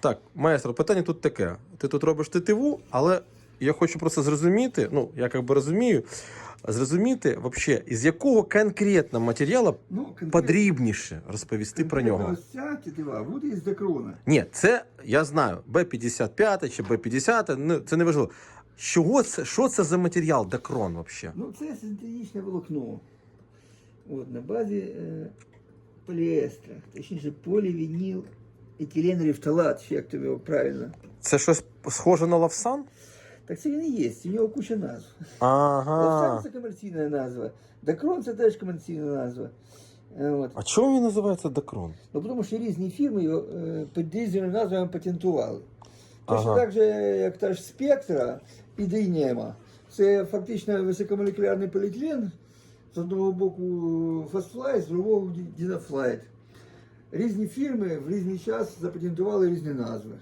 Так, маестро, питання тут таке. Ти тут робиш тетиву, але я хочу просто зрозуміти, ну, я як би розумію, зрозуміти, вообще, із якого конкретно матеріалу Ну, конкретно- подрібніше розповісти про нього. Ось ця тетива буде із декрона. Ні, це я знаю. Б-55 чи Б-50, ну, це не важливо. Чого це, що це за матеріал декрон взагалі? Ну, це синтетичне волокно. От, на базі е, поліестра, точніше полівініл етиленрифталат, чи як тобі його правильно. Це щось схоже на лавсан? Так це він і є, у нього куча назв. Ага. Лавсан це комерційна назва. Декрон це теж комерційна назва. Е, От. А чому він називається декрон? Ну, тому що різні фірми його е, під різними назвами патентували. Точно Ага. так же, як та ж спектра і Дейнема. Це фактично високомолекулярний поліетилен, з одного боку фастфлайт, з другого дінафлайт. Різні фірми в різний час запатентували різні назви.